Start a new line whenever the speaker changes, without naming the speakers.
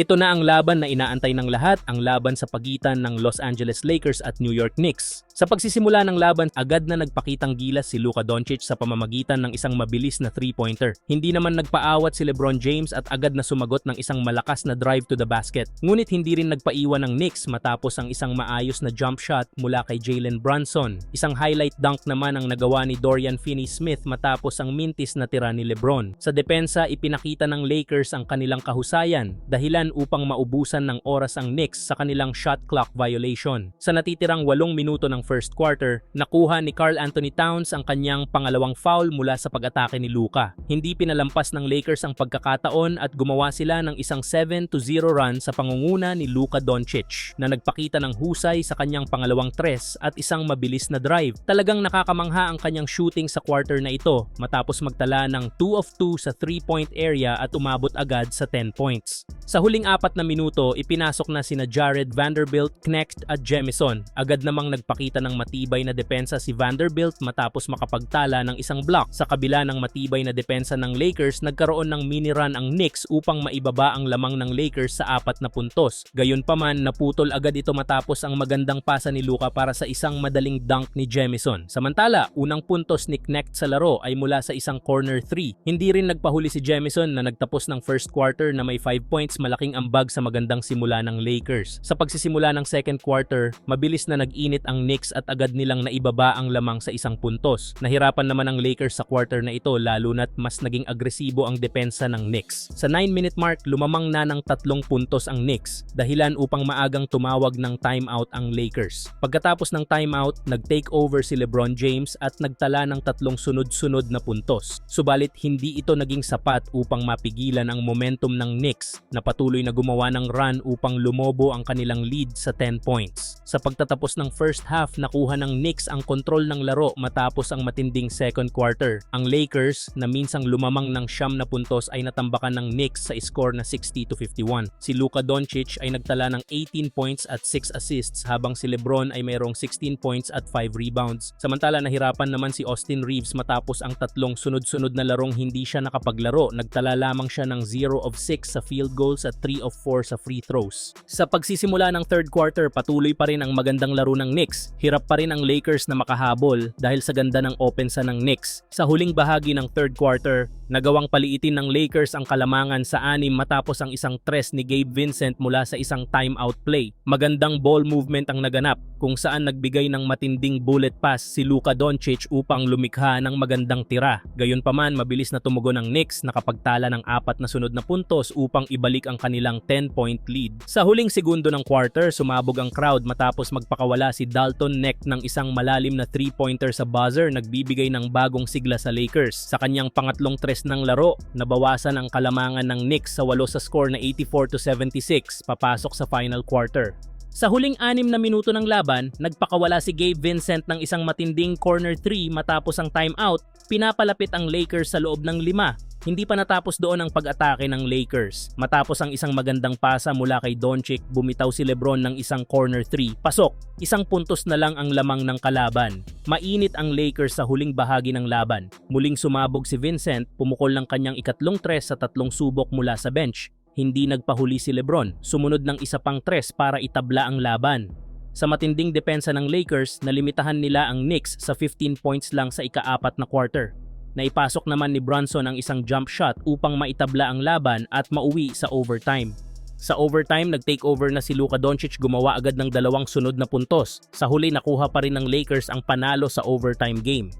Ito na ang laban na inaantay ng lahat, ang laban sa pagitan ng Los Angeles Lakers at New York Knicks. Sa pagsisimula ng laban, agad na nagpakitang gilas si Luka Doncic sa pamamagitan ng isang mabilis na three-pointer. Hindi naman nagpaawat si LeBron James at agad na sumagot ng isang malakas na drive to the basket. Ngunit hindi rin nagpaiwan ng Knicks matapos ang isang maayos na jump shot mula kay Jalen Brunson. Isang highlight dunk naman ang nagawa ni Dorian Finney-Smith matapos ang mintis na tira ni LeBron. Sa depensa, ipinakita ng Lakers ang kanilang kahusayan, dahilan upang maubusan ng oras ang Knicks sa kanilang shot clock violation. Sa natitirang 8 minuto ng first quarter, nakuha ni Carl Anthony Towns ang kanyang pangalawang foul mula sa pag-atake ni Luka. Hindi pinalampas ng Lakers ang pagkakataon at gumawa sila ng isang 7-0 run sa pangunguna ni Luka Doncic na nagpakita ng husay sa kanyang pangalawang tres at isang mabilis na drive. Talagang nakakamangha ang kanyang shooting sa quarter na ito matapos magtala ng 2 of 2 sa 3-point area at umabot agad sa 10 points. Sa huling apat na minuto, ipinasok na sina Jared Vanderbilt, Knecht at Jemison. Agad namang nagpakita ng matibay na depensa si Vanderbilt matapos makapagtala ng isang block. Sa kabila ng matibay na depensa ng Lakers, nagkaroon ng mini run ang Knicks upang maibaba ang lamang ng Lakers sa apat na puntos. Gayunpaman, naputol agad ito matapos ang magandang pasa ni Luka para sa isang madaling dunk ni Jemison. Samantala, unang puntos ni Knecht sa laro ay mula sa isang corner 3. Hindi rin nagpahuli si Jemison na nagtapos ng first quarter na may 5 points malaking ambag sa magandang simula ng Lakers. Sa pagsisimula ng second quarter, mabilis na nag-init ang Knicks at agad nilang naibaba ang lamang sa isang puntos. Nahirapan naman ang Lakers sa quarter na ito lalo na't mas naging agresibo ang depensa ng Knicks. Sa 9-minute mark, lumamang na ng tatlong puntos ang Knicks, dahilan upang maagang tumawag ng timeout ang Lakers. Pagkatapos ng timeout, nag-take over si LeBron James at nagtala ng tatlong sunod-sunod na puntos. Subalit hindi ito naging sapat upang mapigilan ang momentum ng Knicks na patuloy na gumawa ng run upang lumobo ang kanilang lead sa 10 points. Sa pagtatapos ng first half, nakuha ng Knicks ang kontrol ng laro matapos ang matinding second quarter. Ang Lakers, na minsang lumamang ng siyam na puntos ay natambakan ng Knicks sa score na 60 to 51. Si Luka Doncic ay nagtala ng 18 points at 6 assists habang si LeBron ay mayroong 16 points at 5 rebounds. Samantala nahirapan naman si Austin Reeves matapos ang tatlong sunod-sunod na larong hindi siya nakapaglaro. Nagtala lamang siya ng 0 of 6 sa field goals at 3 of 4 sa free throws. Sa pagsisimula ng third quarter, patuloy pa rin ang magandang laro ng Knicks. Hirap pa rin ang Lakers na makahabol dahil sa ganda ng opensa ng Knicks. Sa huling bahagi ng third quarter, nagawang paliitin ng Lakers ang kalamangan sa anim matapos ang isang tres ni Gabe Vincent mula sa isang timeout play. Magandang ball movement ang naganap kung saan nagbigay ng matinding bullet pass si Luka Doncic upang lumikha ng magandang tira. Gayunpaman, mabilis na tumugon ng Knicks nakapagtala ng apat na sunod na puntos upang ibalik ang kanilang 10-point lead. Sa huling segundo ng quarter, sumabog ang crowd matapos magpakawala si Dalton Neck ng isang malalim na 3-pointer sa buzzer nagbibigay ng bagong sigla sa Lakers. Sa kanyang pangatlong tres ng laro, nabawasan ang kalamangan ng Knicks sa walo sa score na 84 to 76 papasok sa final quarter. Sa huling anim na minuto ng laban, nagpakawala si Gabe Vincent ng isang matinding corner 3 matapos ang timeout, pinapalapit ang Lakers sa loob ng lima. Hindi pa natapos doon ang pag-atake ng Lakers. Matapos ang isang magandang pasa mula kay Doncic, bumitaw si Lebron ng isang corner 3. Pasok, isang puntos na lang ang lamang ng kalaban. Mainit ang Lakers sa huling bahagi ng laban. Muling sumabog si Vincent, pumukol ng kanyang ikatlong tres sa tatlong subok mula sa bench. Hindi nagpahuli si Lebron, sumunod ng isa pang tres para itabla ang laban. Sa matinding depensa ng Lakers, nalimitahan nila ang Knicks sa 15 points lang sa ikaapat na quarter. Naipasok naman ni Brunson ang isang jump shot upang maitabla ang laban at mauwi sa overtime. Sa overtime, nag-take over na si Luka Doncic gumawa agad ng dalawang sunod na puntos. Sa huli nakuha pa rin ng Lakers ang panalo sa overtime game.